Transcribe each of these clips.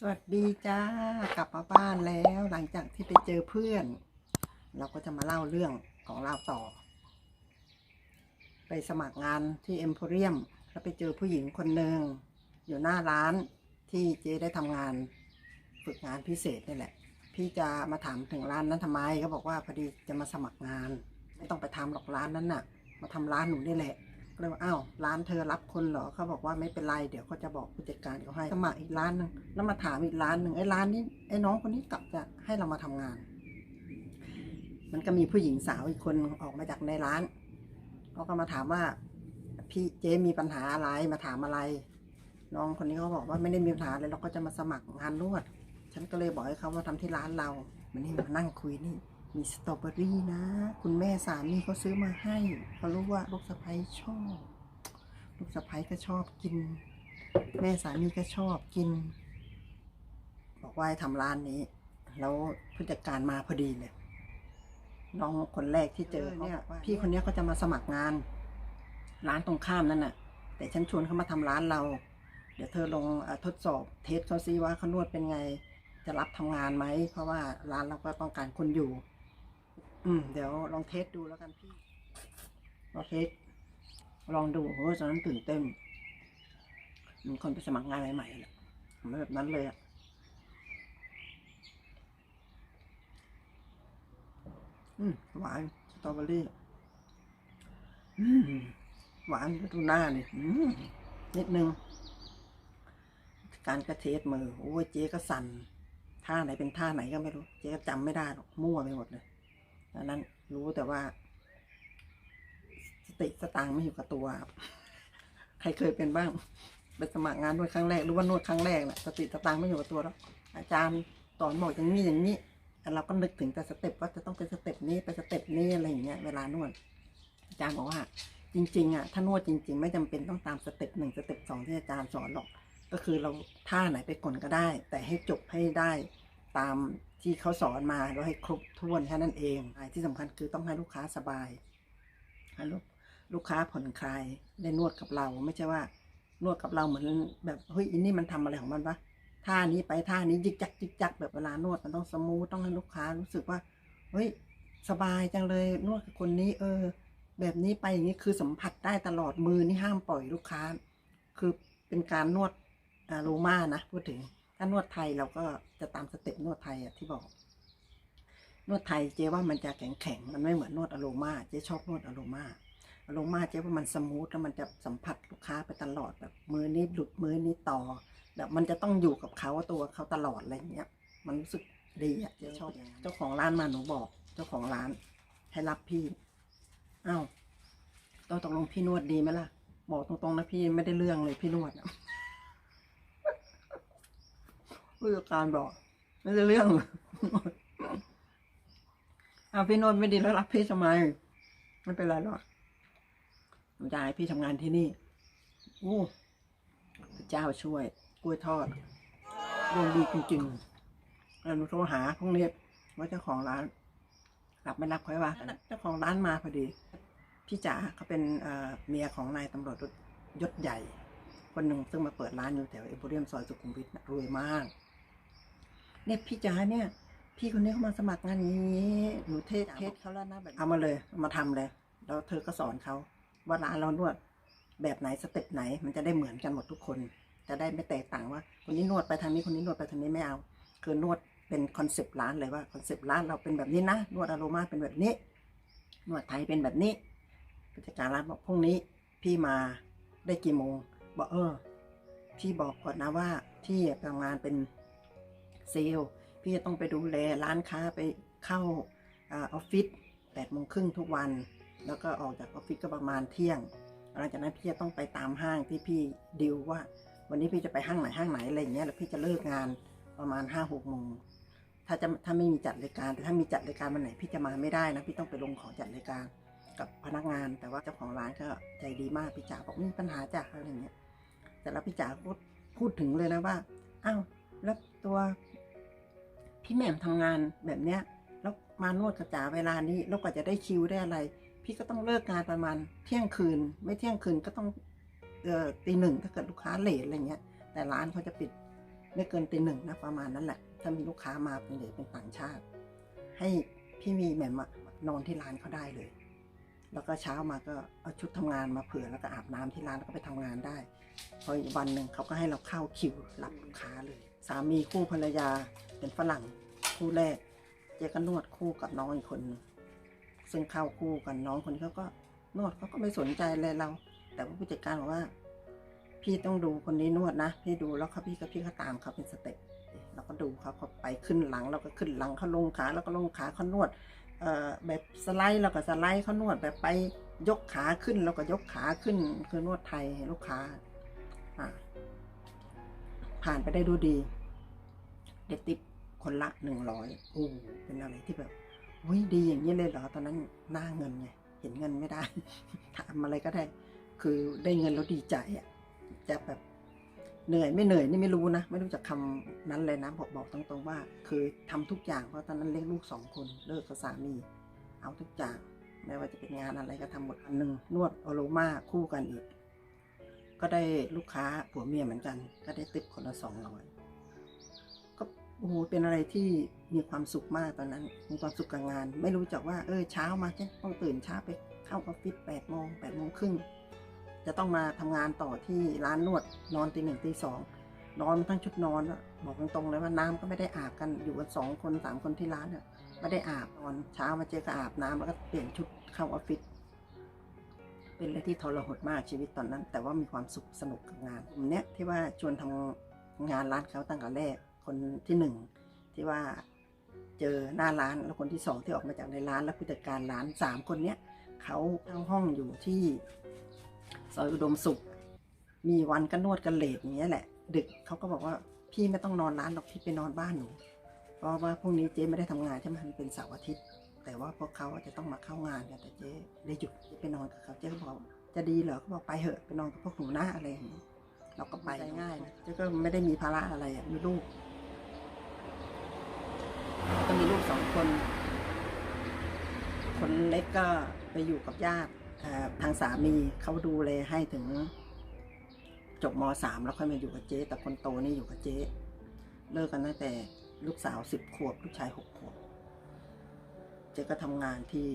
สวัสดีจ้ากลับมาบ้านแล้วหลังจากที่ไปเจอเพื่อน เราก็จะมาเล่าเรื่องของเราต่อ ไปสมัครงานที่เอ็มโพเรียมแล้วไปเจอผู้หญิงคนหนึ่งอยู่หน้าร้านที่เจ๊ได้ทำงาน ฝึกงานพิเศษนี่แหละ พี่จะมาถามถึงร้านนั้นทำไมเขาบอกว่าพอดีจะมาสมัครงาน ไม่ต้องไปทำหรอกร้านนั้นน่ะ มาทำร้านหนูนี่แหละ ก็เลยว่าอ้าวร้านเธอรับคนเหรอเขาบอกว่าไม่เป็นไรเดี๋ยวเขาจะบอกผู้จัดการเขาให้สมัครอีกร้านหนึ่งแล้วมาถามอีกร้านหนึ่งไอ้ร้านนี้ไอ้น้องคนนี้กลับจะให้เรามาทำงาน มันก็มีผู้หญิงสาวอีกคนออกมาจากในร้านเขาก็มาถามว่าพี่เจ๊มีปัญหาอะไรมาถามอะไร น้องคนนี้เขาบอกว่าไม่ได้มีปัญหาอะไรเราก็จะมาสมัครงานนวด ฉันก็เลยบอกให้เขามาทำที่ร้านเรามันนี่มานั่งคุยนี่ มีสตรอเบอรี่นะ คุณแม่สามีเขาซื้อมาให้เขารู้ว่าลูกสะใภ้ชอบ ลูกสะใภ้ก็ชอบกิน แม่สามีก็ชอบกิน บอกว่าให้ทำร้านนี้ แล้วผู้จัดการมาพอดีเลยน้องคนแรกที่เจอเนี่ยพี่คนเนี้ยก็จะมาสมัครงาน ร้านตรงข้ามนั่นน่ะ แต่ฉันชวนเขามาทำร้านเรา เดี๋ยวเธอลองเออทดสอบเทสเขาซิว่าเขานวดเป็นไง จะรับทำงานไหม เพราะว่าร้านเราก็ต้องการคนอยู่ อืมเดี๋ยวลองเทสดูแล้วกันพี่ลองเทสลองดูโอ้ยตอนนั้นตื่นเต้นเหมันคนไปสมัครงานใหม่ๆแหละทำแบบนั้นเลยอะอืมหวานสตรอเบอรี่อืมหวานดูหน้านี่อืมนิดนึง การกระเทสมือโอ้ยเจ๊ก็สั่นท่าไหนเป็นท่าไหนก็ไม่รู้ เจ๊ก็จำไม่ได้หรอกมั่วไปหมดเลย ดังนั้นรู้แต่ว่า สติสตางค์ไม่อยู่กับตัวครับใครเคยเป็นบ้างไปสมัครงานนวดครั้งแรกหรือว่านวดครั้งแรกน่ะสติสตางค์ไม่อยู่กับตัวแล้วอาจารย์สอนบอกอย่างนี้อย่างนี้เราก็นึกถึงแต่สเต็ปว่าจะต้องเป็นสเต็ปนี้ไปสเต็ปนี้อะไรอย่างเงี้ยเวลานวดอาจารย์บอกว่า จริง ๆอะถ้านวดจริง ๆ ไม่จำเป็นต้องตามสเต็ปหนึ่งสเต็ปสองที่อาจารย์สอนหรอก ก็คือเราท่าไหนไปก่อนก็ได้ แต่ให้จบให้ได้ตาม ที่เขาสอนมาแล้วให้ครบถ้วนแค่นั้นเองที่สำคัญคือต้องให้ลูกค้าสบายให้ลูกลูกค้าผ่อนคลายได้นวดกับเรา ไม่ใช่ว่านวดกับเราเหมือนแบบเฮ้ยอันนี้มันทำอะไรของมันวะท่านี้ไปท่านี้ยิกจักยิกจักแบบเวลานวดมันต้องสมูทต้องให้ลูกค้ารู้สึกว่าเฮ้ยสบายจังเลยนวดกับคนนี้ เออ แบบนี้ไปอย่างนี้คือสัมผัสได้ตลอดมือนี่ห้ามปล่อยลูกค้า คือเป็นการนวดอาโรมานะพูดถึงานวดไทยเราก็จะตามสเต็ปนวดไทยอะที่บอก นวดไทยเจ๊ว่ามันจะแข็งแข็งมันไม่เหมือนนวดอโรมาเจ๊ชอบนวดอโรมาอโรมาเจ๊ว่ามันสมูทแล้วมันจะสัมผัสลูกค้าไปตลอดแบบมือนี้หลุดมือนี้ต่อแบบมันจะต้องอยู่กับเขาตัวเขาตลอดอะไรอย่างเงี้ย มันรู้สึกดีอะเจ๊ชอบอย่างนั้นเจ้าของร้านมาหนูบอก เจ้าของร้านให้รับพี่อ้าวต้องตกลงพี่นวดดีไหมล่ะ บอกตรงๆนะพี่ไม่ได้เรื่องเลยพี่นวดอะ ผู้จัดการบอก ไม่ได้เรื่องเอาพี่นนท์ไม่ดีแล้วรับพี่ทำไมไม่เป็นไรหรอกหนูจะให้พี่ทำงานที่นี่โอ้พระเจ้าช่วย กล้วยทอดดวงดีจริงๆแล้วหนูโทรหาพรุ่งนี้ว่าเจ้าของร้านรับไม่รับค่อยว่าเจ้าของร้านมาพอดี พี่จ๋าเขาเป็นเอ่อเมียของนายตำรวจยศใหญ่ คนหนึ่งซึ่งมาเปิดร้านอยู่แถวเอ็มโพเรียมซอยสุขุมวิทรวยมาก เนี่ยพี่จ๋าเนี่ย พี่คนนี้เขามาสมัครงานอย่างนี้หนูเทสเทสเขาแล้วนะแบบเอามาเลยเอามาทำเลย แล้วเธอก็สอนเขาว่าร้านเรานวดแบบไหนสเต็ปไหน มันจะได้เหมือนกันหมดทุกคน จะได้ไม่แตกต่างว่า คนนี้นวดไปทางนี้คนนี้นวดไปทางนี้ไม่เอา คือนวดเป็นคอนเซปต์ร้านเลยว่าคอนเซปต์ร้านเราเป็นแบบนี้นะนวดอโรมาเป็นแบบนี้ นวดไทยเป็นแบบนี้ผู้จัดการร้านบอกพรุ่งนี้พี่มาได้กี่โมงบอกเออพี่บอกก่อนนะว่าพี่ทำงานเป็น เซลล์พี่จะต้องไปดูแลร้านค้าไปเข้าออฟฟิศแปดโมงครึ่งทุกวัน แล้วก็ออกจากออฟฟิศก็ประมาณเที่ยงหลังจากนั้นพี่จะต้องไปตามห้างที่พี่ดิวว่า วันนี้พี่จะไปห้างไหนห้างไหนอะไรอย่างเงี้ยแล้วพี่จะเลิกงานประมาณห้าหกโมงถ้าจะถ้าไม่มีจัดรายการ แต่ถ้ามีจัดรายการวันไหนพี่จะมาไม่ได้นะพี่ต้องไปลงของจัดรายการกับพนักงาน แต่ว่าเจ้าของร้านก็ใจดีมากพี่จ๋าบอกมีปัญหาจ้ะอะไรเงี้ยแต่แล้วพี่จ๋าก็พูดถึงเลยนะว่าอ้าวแล้วตัว พี่แหม่มทำงานแบบเนี้ยแล้วมานวดกับจ๋าเวลานี้แล้วกว่าจะได้คิวได้อะไร พี่ก็ต้องเลิกงานประมาณเที่ยงคืน ไม่เที่ยงคืนก็ต้องเอ่อตีหนึ่งถ้าเกิดลูกค้าเลทอะไรเงี้ย แต่ร้านเขาจะปิดไม่เกินตีหนึ่งนะประมาณนั้นแหละ ถ้ามีลูกค้ามาเป็นเด็กเป็นต่างชาติ ให้พี่มีแหม่มนอนที่ร้านเขาได้เลย แล้วก็เช้ามาก็เอาชุดทำงานมาเผื่อแล้วก็อาบน้ำที่ร้านแล้วก็ไปทำงานได้ พออีกวันหนึ่งเขาก็ให้เราเข้าคิวรับลูกค้าเลย สามีคู่ภรรยาเป็นฝรั่งคู่แรก เจ๊ก็นวดคู่กับน้องอีกคน ซึ่งเข้าคู่กันน้องคนเขาก็นวดเขาก็ไม่สนใจเลยเรา แต่ว่าผู้จัดการบอกว่า พี่ต้องดูคนนี้นวดนะ พี่ดูแล้วเขาพี่ก็พี่ก็ตามเขาเป็นสเต็ปเราก็ดูเขาเขาไปขึ้นหลังเราก็ขึ้นหลังเขาลงขาแล้วก็ลงขาเขานวดแบบสไลด์เราก็สไลด์เขานวดแบบไปยกขาขึ้นเราก็ยกขาขึ้นคือนวดไทยให้ลูกค้าอ่า ผ่านไปได้ดูดีเด็ดติปคนละหนึ่งร้อยโอ้เป็นอะไรที่แบบเฮ้ยดีอย่างนี้เลยเหรอตอนนั้นหน้าเงินไงเห็นเงินไม่ได้ทำอะไรก็ได้ คือได้เงินแล้วดีใจอะจะแบบเหนื่อยไม่เหนื่อยนี่ไม่รู้นะ ไม่รู้จักคำนั้นเลยนะบอกบอกตรงๆว่า คือทำทุกอย่างเพราะตอนนั้นเลี้ยงลูกสองคนเลิกกับสามี เอาทุกอย่างไม่ว่าจะเป็นงานอะไรก็ทำหมดอันหนึ่งนวดอโรมาคู่กันอีก ก็ได้ลูกค้าผัวเมียเหมือนกัน ก็ได้ติปคนละสองร้อยก็โอ้โหเป็นอะไรที่มีความสุขมากตอนนั้น มีความสุขกับงาน ไม่รู้จักว่าเออเช้ามาจะต้องตื่นเช้าไปเข้าออฟฟิศแปดโมงแปดโมงครึ่งจะต้องมาทำงานต่อที่ร้านนวดนอนตีหนึ่งตีสองนอนมาทั้งชุดนอนบอกตรงๆเลยว่าน้ำก็ไม่ได้อาบกันอยู่กันสองคนสามคนที่ร้านอะไม่ได้อาบนอนเช้ามาเจ๊ก็อาบน้ำแล้วก็เปลี่ยนชุดเข้าออฟฟิศ เป็นอะไรที่ทรหดมากชีวิตตอนนั้น แต่ว่ามีความสุขสนุกกับงานผมเนี้ยที่ว่าชวนทำงานร้านเขาตั้งแต่แรกคนที่หนึ่งที่ว่าเจอหน้าร้านแล้วคนที่สองที่ออกมาจากในร้านแล้วผู้จัดการร้านสามคนเนี้ยเขาเช่าห้องอยู่ที่ซอยอุดมสุข มีวันก็นวดกันเลทอย่างเงี้ยแหละ ดึกเขาก็บอกว่าพี่ไม่ต้องนอนร้านหรอกพี่ไปนอนบ้านหนูเพราะว่าพรุ่งนี้เจ๊ไม่ได้ทำงานใช่ไหมมันเป็นเสาร์อาทิตย์ แต่ว่าพวกเขาจะต้องมาเข้างานกันแต่เจ๊ได้หยุดเจ๊ไปนอนกับเขาเจ๊ก็บอกว่าจะดีเหรอเขาบอกไปเถอะไปนอนกับพวกหนูหน้าอะไรอย่างเงี้ยเราก็ไปง่ายนะเจ๊ก็ไม่ได้มีภาระอะไรอะมีลูกก็มีลูกสองคน คนเล็กก็ไปอยู่กับญาติเอ่อทางสามีเขาดูเลยให้ถึงจบมสามแล้วค่อยมาอยู่กับเจ๊แต่คนโตนี่อยู่กับเจ๊เลิกกันตั้งแต่ลูกสาวสิบขวบ ลูกชายหกขวบ เจ๊ก็ทำงานที่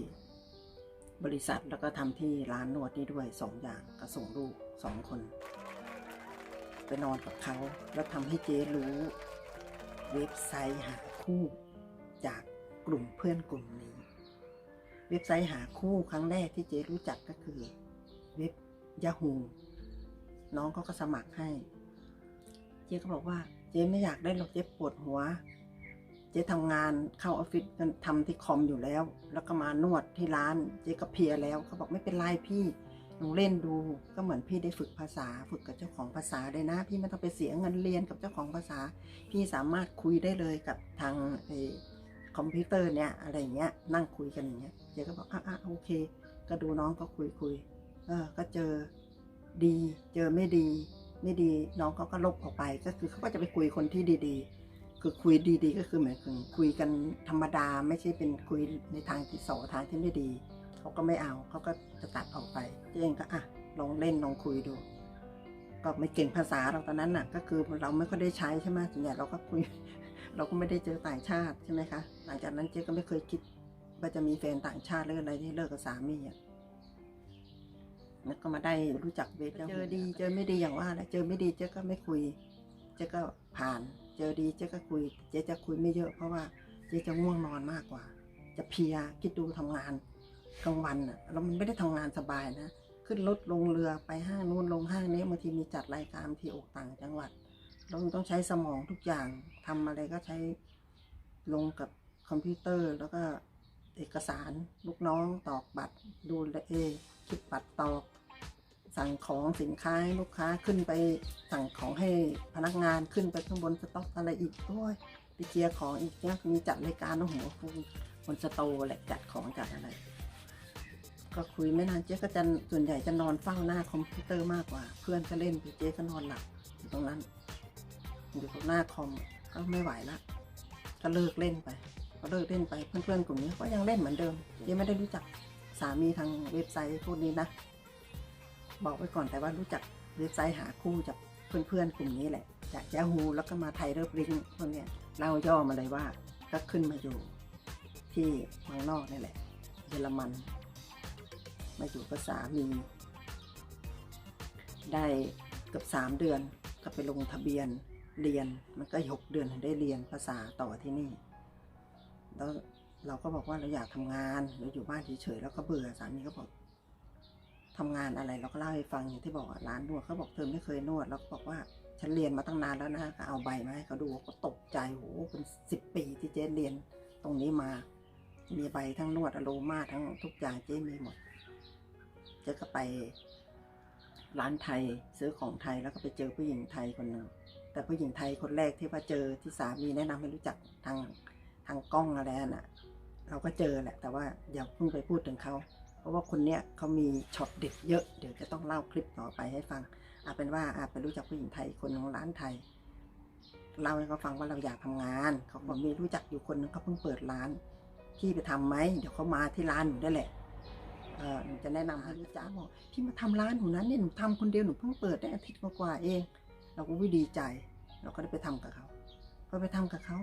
บริษัทแล้วก็ทำที่ร้านนวดนี่ด้วยสองอย่างก็ส่งลูกสองคน ไปนอนกับเขาแล้วทำให้เจ๊รู้เว็บไซต์หาคู่จากกลุ่มเพื่อนกลุ่มนี้ เว็บไซต์หาคู่ครั้งแรกที่เจ๊รู้จักก็คือเว็บย a h o o น้องเขาก็สมัครให้ เจ๊ก็บอกว่าเจ๊ไม่อยากได้หรอกเจ๊ปวดหัว เจ๊ทำงานเข้าออฟฟิศทำที่คอมอยู่แล้ว แล้วก็มานวดที่ร้านเจ๊ก็เพียแล้วเขาบอกไม่เป็นไรพี่ลองเล่นดูก็เหมือนพี่ได้ฝึกภาษา ฝึกกับเจ้าของภาษาได้นะ พี่ไม่ต้องไปเสียเงินเรียนกับเจ้าของภาษา พี่สามารถคุยได้เลยกับทางอคอมพิวเตอร์เนี่ยอะไรเงี้ยนั่งคุยกันอย่างเงี้ยเจ๊ก็บอกอะอะโอเค ก็ดูน้องก็คุยคุยเออก็เจอดี เจอไม่ดี ไม่ดีน้องเขาก็ลบออกไป ก็คือเขาก็จะไปคุยคนที่ดี ๆ คือคุยดีๆ ก็คือหมายถึงคุยกันธรรมดาไม่ใช่เป็นคุยในทางที่สอทางที่ไม่ดี เขาก็ไม่เอาเขาก็จะตัดออกไปเจ๊เองก็อะลองเล่นลองคุยดู ก็ไม่เก่งภาษาเราตอนนั้นน่ะ ก็คือเราไม่ค่อยได้ใช้ใช่ไหมส่วนใหญ่เราก็คุย เราก็ไม่ได้เจอต่างชาติใช่ไหมคะหลังจากนั้นเจ๊ก็ไม่เคยคิดว่าจะมีแฟนต่างชาติหรืออะไรที่เลิกกับสามีอะแล้วก็มาได้รู้จักเวทเจอดี เจอไม่ดีอย่างว่าแหละเจอไม่ดีเจ๊ก็ไม่คุย เจ๊ก็ผ่าน เจอดีเจ๊ก็คุย เจ๊จะคุยไม่เยอะเพราะว่าเจ๊จะง่วงนอนมากกว่า จะเพลียคิดดูทำงานกลางวันอะเรามันไม่ได้ทำงานสบายนะ ขึ้นรถลงเรือไปห้างนู้นลงห้างนี้บางทีมีจัดรายการที่อกต่างจังหวัดเราต้องใช้สมองทุกอย่างทำอะไรก็ใช้ลงกับคอมพิวเตอร์แล้วก็เอกสารลูกน้องตอกบัตรดูแลเอคิดบัตรตอก สั่งของสินค้าให้ลูกค้าขึ้นไปสั่งของให้พนักงานขึ้นไปข้างบนสต็อกอะไรอีกโอ้ยไปเคลียร์ของอีกเนี่ยมีจัดรายการโอ้โหบนสโตแหละจัดของจัดอะไร ก็คุยไม่นานเจ๊ก็จะส่วนใหญ่จะนอนเฝ้าหน้าคอมพิวเตอร์มากกว่า เพื่อนก็เล่นไปเจ๊ก็นอนหลับอยู่ตรงนั้นอยู่ตรงหน้าคอมก็ไม่ไหวละก็เลิกเล่นไปก็เลิกเล่นไปเพื่อนๆกลุ่มนี้ก็ยังเล่นเหมือนเดิมเจ๊ไม่ได้รู้จักสามีทางเว็บไซต์พวกนี้นะ บอกไว้ก่อนแต่ว่ารู้จักเว็บไซต์หาคู่จากเพื่อนๆกลุ่มนี้แหละ จากยาฮูแล้วก็มาไทยเริบลิงพวกเนี้ยเล่าย่อมาเลยว่าก็ขึ้นมาอยู่ที่เมืองนอกนี่แหละ เยอรมัน มาอยู่กับสามี ได้เกือบสามเดือนก็ไปลงทะเบียนเรียนมันก็หกเดือนได้เรียนภาษาต่อที่นี่ แล้วเราก็บอกว่าเราอยากทำงานเราอยู่บ้านเฉยๆแล้วก็เบื่อสามีก็บอก ทำงานอะไรเราก็เล่าให้ฟังอย่างที่บอกร้านนวดเขาบอกเธอไม่เคยนวดแล้วบอกว่าฉันเรียนมาตั้งนานแล้วนะก็เอาใบมาให้เขาดูก็ตกใจโหเป็นสิบปีที่เจ๊เรียนตรงนี้มา มีใบทั้งนวดอโลมาทั้งทุกอย่างเจ๊มีหมดเจ๊ก็ไปร้านไทยซื้อของไทยแล้วก็ไปเจอผู้หญิงไทยคนหนึ่งแต่ผู้หญิงไทยคนแรกที่ว่าเจอที่สามีแนะนำให้รู้จักทางทางกล้องอะไรน่ะ เราก็เจอแหละ แต่ว่าอย่าเพิ่งไปพูดถึงเขา ราะว่าคนเนี้ยเขามีช็อตเด็ดเยอะ เดี๋ยวจะต้องเล่าคลิปต่อไปให้ฟังอาเป็นว่าอาไปรู้จักผู้หญิงไทยคนของร้านไทยเล่าให้เขาฟังว่าเราอยากทำงานเขาบอกมีรู้จักอยู่คนนึงเขาเพิ่งเปิดร้านพี่ไปทำไหมเดี๋ยวเขามาที่ร้านหนูได้แหละเออหนูจะแนะนำให้รู้จักบอกพี่มาทำร้านหนูนั้นเนี่ยหนูทำคนเดียวหนูเพิ่งเปิดได้อาทิตย์กว่าเอง เราก็วิดีใจ เราก็ได้ไปทำกับเขาพอไปทำกับเขา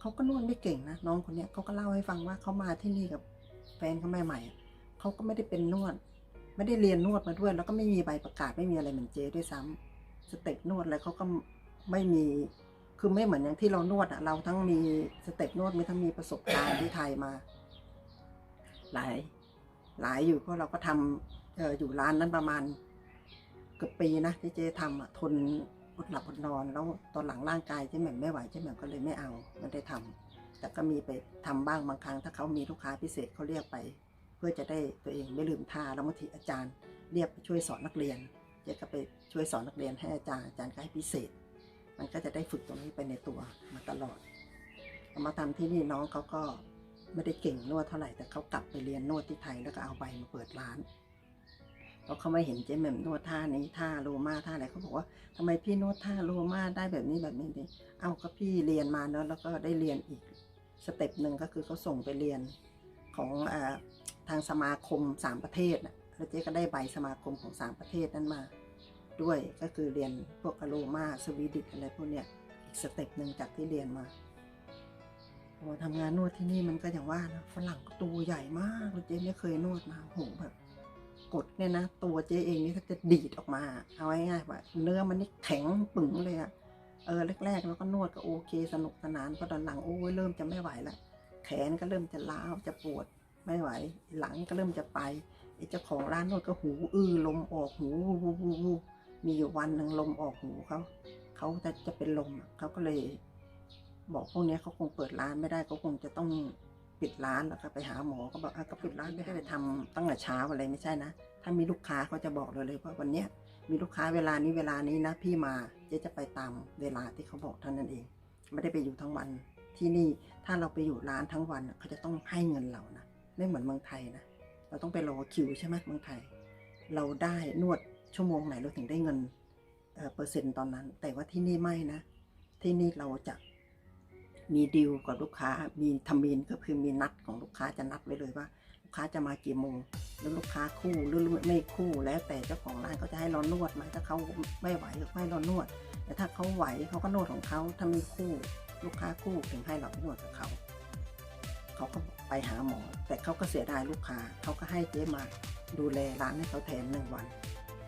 เขาก็นวดไม่เก่งนะน้องคนเนี้ยเขาก็เล่าให้ฟังว่าเขามาที่นี่กับแฟนเขาใหม่ๆ เขาก็ไม่ได้เป็นนวด ไม่ได้เรียนนวดมาด้วย แล้วก็ไม่มีใบประกาศไม่มีอะไรเหมือนเจด้วยซ้ำสเต็ปนวดอะไรเขาก็ไม่มีคือไม่เหมือนอย่างที่เรานวดอะเราทั้งมีสเต็ปนวดมีทั้งมีประสบการณ์ที่ไทยมา หลายหลายอยู่เพราะเราก็ทำเอออยู่ร้านนั้นประมาณเกือบปีนะที่เจทำอะทนอดหลับอดนอน แล้วตอนหลังร่างกายเจ๊แหม่มไม่ไหวเจ๊แหม่มก็เลยไม่เอาไม่ได้ทำแต่ก็มีไปทำบ้างบางครั้ง ถ้าเขามีลูกค้าพิเศษเขาเรียกไป เพื่อจะได้ตัวเองไม่ลืมท่าแล้วบางทีอาจารย์เรียกไปช่วยสอนนักเรียน เจ๊ก็ไปช่วยสอนนักเรียนให้อาจารย์อาจารย์ก็ให้พิเศษ มันก็จะได้ฝึกตรงนี้ไปในตัวมาตลอดเอามาทำที่นี่น้องเขาก็ไม่ได้เก่งนวดเท่าไหร่แต่เขากลับไปเรียนนวดที่ไทยแล้วก็เอาใบมาเปิดร้านเพราะเขาไม่เห็นเจ๊แหม่มนวดท่านี้ท่าโลมาท่าอะไรเขาบอกว่าทำไมพี่นวดท่าโลมาได้แบบนี้แบบนี้เอาก็พี่เรียนมาเนอะแล้วก็ได้เรียนอีกสเต็ปหนึ่งก็คือเขาส่งไปเรียนของอา ทางสมาคมสามประเทศน่ะแล้วเจ๊ก็ได้ใบสมาคมของสามประเทศนั้นมา ด้วยก็คือเรียนพวกอโลมาสวีดิชอะไรพวกเนี้ยอีกสเต็ปหนึ่งจากที่เรียนมาพอทำงานนวดที่นี่มันก็อย่างว่านะฝรั่งตัวใหญ่มากเลยเจ๊ไม่เคยนวดมาโหแบบกดเนี่ยนะตัวเจ๊เองนี่ถ้าจะดีดออกมา เอาง่ายๆว่าเนื้อมันนี่แข็งปึ๋งเลยอะเออแรกๆ แล้วก็นวดก็โอเค สนุกสนานพอตอนหลังโอ้ยเริ่มจะไม่ไหวละแขนก็เริ่มจะล้าวจะปวด ไม่ไหว หลังก็เริ่มจะไปไอ้เจ้าของร้านนวดก็หูอื้อลมออกหูวูวูวูวูมีอยู่วันหนึ่งลมออกหูเขาเขาจะจะเป็นลมเขาก็เลย บอกพวกนี้เขาคงเปิดร้านไม่ได้เขาคงจะต้องปิดร้านแล้วก็ไปหาหมอก็บอกอะก็ปิดร้านไม่ได้ไปทำตั้งแต่เช้าอะไรไม่ใช่นะ ถ้ามีลูกค้าเขาจะบอกเลยเลยว่าวันเนี้ยมีลูกค้าเวลานี้เวลานี้นะ พี่มาเจ๊จะไปตามเวลาที่เขาบอกเท่านั้นเอง ไม่ได้ไปอยู่ทั้งวันที่นี่ถ้าเราไปอยู่ร้านทั้งวันเขาจะต้องให้เงินเรานะ ไม่เหมือนเมืองไทยนะ เราต้องไปรอคิวใช่ไหมเมืองไทย เราได้นวดชั่วโมงไหนเราถึงได้เงินเเปอร์เซ็นต์ตอนนั้น แต่ว่าที่นี่ไม่นะ ที่นี่เราจะมีดีลกับลูกค้า มีทำมีนก็คือมีนัดของลูกค้าจะนัดไว้เลยว่า ลูกค้าจะมากี่โมงหรือลูกค้าคู่หรือไม่คู่แล้วแต่เจ้าของร้านเขาจะให้เรานวดไหมถ้าเขาไม่ไหวก็ให้เรานวด แต่ถ้าเขาไหวเขาก็นวดของเขาถ้ามีคู่ ลูกค้าคู่ถึงให้เรานวดกับเขา เขาก็ ไปหาหมอ แต่เขาก็เสียดายลูกค้าเขาก็ให้เจ๊มาดูแลร้านให้เขาแทนหนึ่งวัน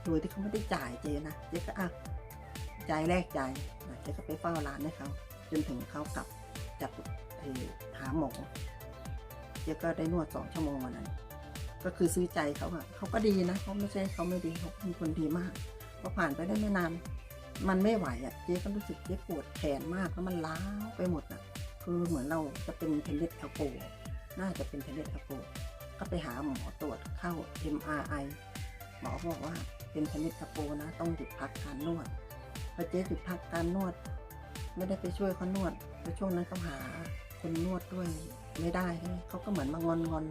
โดยที่เขาไม่ได้จ่ายเจ๊นะเจ๊ก็อะจ่ายแรกจ่ายอะเจ๊ก็ไปเฝ้าร้านให้เขาจนถึงเขากลับจากเอ่อหาหมอเจ๊ก็ได้นวดสองชั่วโมงวันนั้นก็คือซื้อใจเขาอะเขาก็ดีนะเขาไม่ใช่เขาไม่ดีเขาเป็นคนดีมากพอผ่านไปได้ไม่นานมันไม่ไหวอะเจ๊ก็รู้สึกเจ๊ปวดแขนมากแล้วมันล้าวไปหมดอะคือเหมือนเราจะเป็นเทนนิสแอลโป น่าจะเป็นเทนนิสแอลโปก็ไปหาหมอตรวจเข้า MRI หมอบอกว่าเป็นเทนนิสแอลโปนะ ต้องหยุดพักการนวดพอเจ๊หยุดพักการนวด ไม่ได้ไปช่วยเขานวดแล้วช่วงนั้นเขาหาคนนวดด้วยไม่ได้ใช่ไหมเขาก็เหมือนมางอนงอน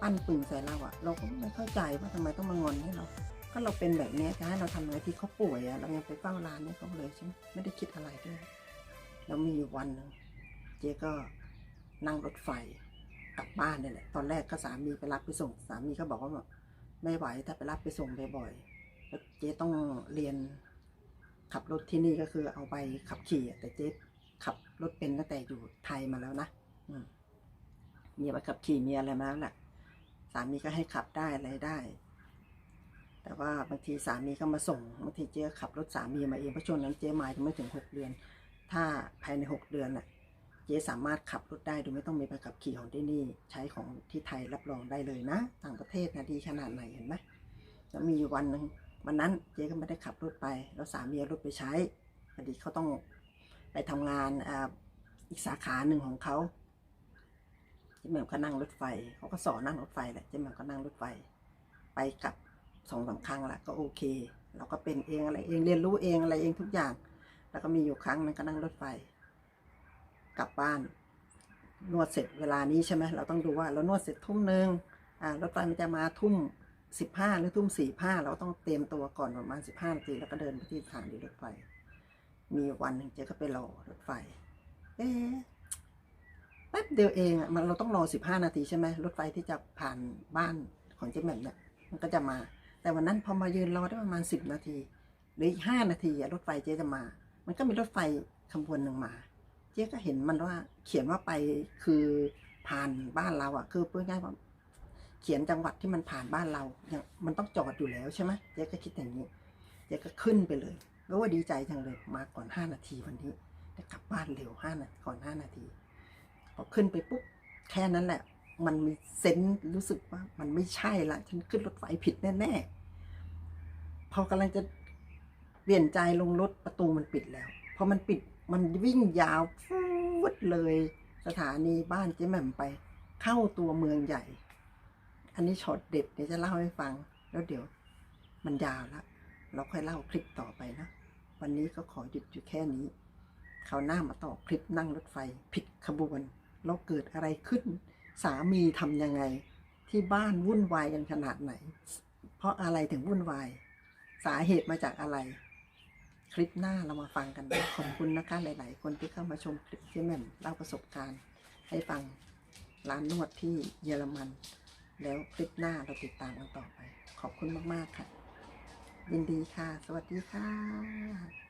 ปั้นปึงใส่เราอะเราก็ไม่เข้าใจว่าทำไมต้องมางอนให้เราก็เราเป็นแบบนี้จะให้เราทำอะไรที่เขาป่วยอะเรายังไปเฝ้าร้านให้เขาเลยใช่ไหมไม่ได้คิดอะไรด้วยแล้วมีวันหนึ่งเจ๊ก็นั่งรถไฟ กลับบ้านเนี่ยแหละ ตอนแรกก็สามีไปรับไปส่ง สามีก็บอกว่าแบบไม่ไหวถ้าไปรับไปส่งบ่อยๆเจ๊ต้องเรียนขับรถที่นี่ก็คือเอาไปขับขี่แต่เจ๊ขับรถเป็นตั้งแต่อยู่ไทยมาแล้วนะอืมมีใบขับขี่มีอะไรมาแล้วแหละสามีก็ให้ขับได้อะไรได้ แต่ว่าบางทีสามีก็มาส่งบางทีเจ๊ขับรถสามีมาเองเพราะช่วงนั้นเจ๊มายังไม่ถึงหกเดือน ถ้าภายในหกเดือนน่ะ เจ๊สามารถขับรถได้โดยไม่ต้องมีใบขับขี่ของที่นี่ ใช้ของที่ไทยรับรองได้เลยนะ ต่างประเทศนะดีขนาดไหนเห็นไหมแล้วมีวันหนึ่งวันนั้นเจ๊ก็ไม่ได้ขับรถไป แล้วสามีเอารถไปใช้พอดีเขาต้องไปทำงานอ,อีกสาขาหนึ่งของเขาเจ๊แหม่มก็นั่งรถไฟ เขาก็สอนนั่งรถไฟแหละเจ๊แหม่มก็นั่งรถไฟ ไปกลับสองสามครั้งละก็โอเค เราก็เป็นเองอะไรเองเรียนรู้เองอะไรเองทุกอย่าง แล้วก็มีอยู่ครั้งหนึงก็นั่งรถไฟ กลับบ้าน นวดเสร็จเวลานี้ใช่ไหมเราต้องดูว่าเรานวดเสร็จทุ่มหนึ่งอ่ารถไฟมันจะมาทุ่มสิบห้าหรือทุ่มสี่ห้าเราต้องเตรียมตัวก่อนประมาณสิบห้านาทีแล้วก็เดินไปที่สถานีรถไฟ มีวันหนึ่งเจ๊ก็ไปรอรถไฟ เอ๊ะแป๊บเดียวเองอะมันเราต้องรอสิบห้านาทีใช่ไหมรถไฟที่จะผ่านบ้านของเจ๊แหม่มเนี่ยมันก็จะมา แต่วันนั้นพอมายืนรอได้ประมาณสิบนาทีหรืออีกห้านาทีรถไฟเจ๊จะมา มันก็มีรถไฟขบวนหนึ่งมา เจ๊ก็เห็นมันว่า เขียนว่าไปคือผ่านบ้านเราอะ คือพูดง่ายว่าเขียนจังหวัดที่มันผ่านบ้านเราอย่างมันต้องจอดอยู่แล้วใช่ไหมเจ๊ก็คิดอย่างนี้เจ๊ก็ขึ้นไปเลยแล้วว่าดีใจจังเลยมาก่อนห้านาทีวันนี้ได้กลับบ้านเร็วห้านาก่อนห้านาทีพอขึ้นไปปุ๊บแค่นั้นแหละ มันมีเซนส์รู้สึกว่า มันไม่ใช่ละฉันขึ้นรถไฟผิดแน่ๆพอกำลังจะเปลี่ยนใจลงรถประตูมันปิดแล้วพอมันปิด มันวิ่งยาวฟูดเลยสถานีบ้านเจ๊แหม่มไป เข้าตัวเมืองใหญ่ อันนี้ช็อตเด็ดเดี๋ยวจะเล่าให้ฟัง แล้วเดี๋ยวมันยาวละเราค่อยเล่าคลิปต่อไปนะ วันนี้ก็ขอหยุดอยู่แค่นี้เขาวหน้ามาต่อคลิปนั่งรถไฟ ผิดขบวนแล้วเกิดอะไรขึ้น สามีทำยังไง ที่บ้านวุ่นวายกันขนาดไหน เพราะอะไรถึงวุ่นวาย สาเหตุมาจากอะไร คลิปหน้าเรามาฟังกันนะขอบคุณนะคะ หลาย ๆ คนที่เข้ามาชมคลิปที่แม่มเล่าประสบการณ์ ให้ฟังร้านนวดที่เยอรมัน แล้วคลิปหน้าเราติดตามกันต่อไป ขอบคุณมาก ๆ ค่ะ ยินดีค่ะ สวัสดีค่ะ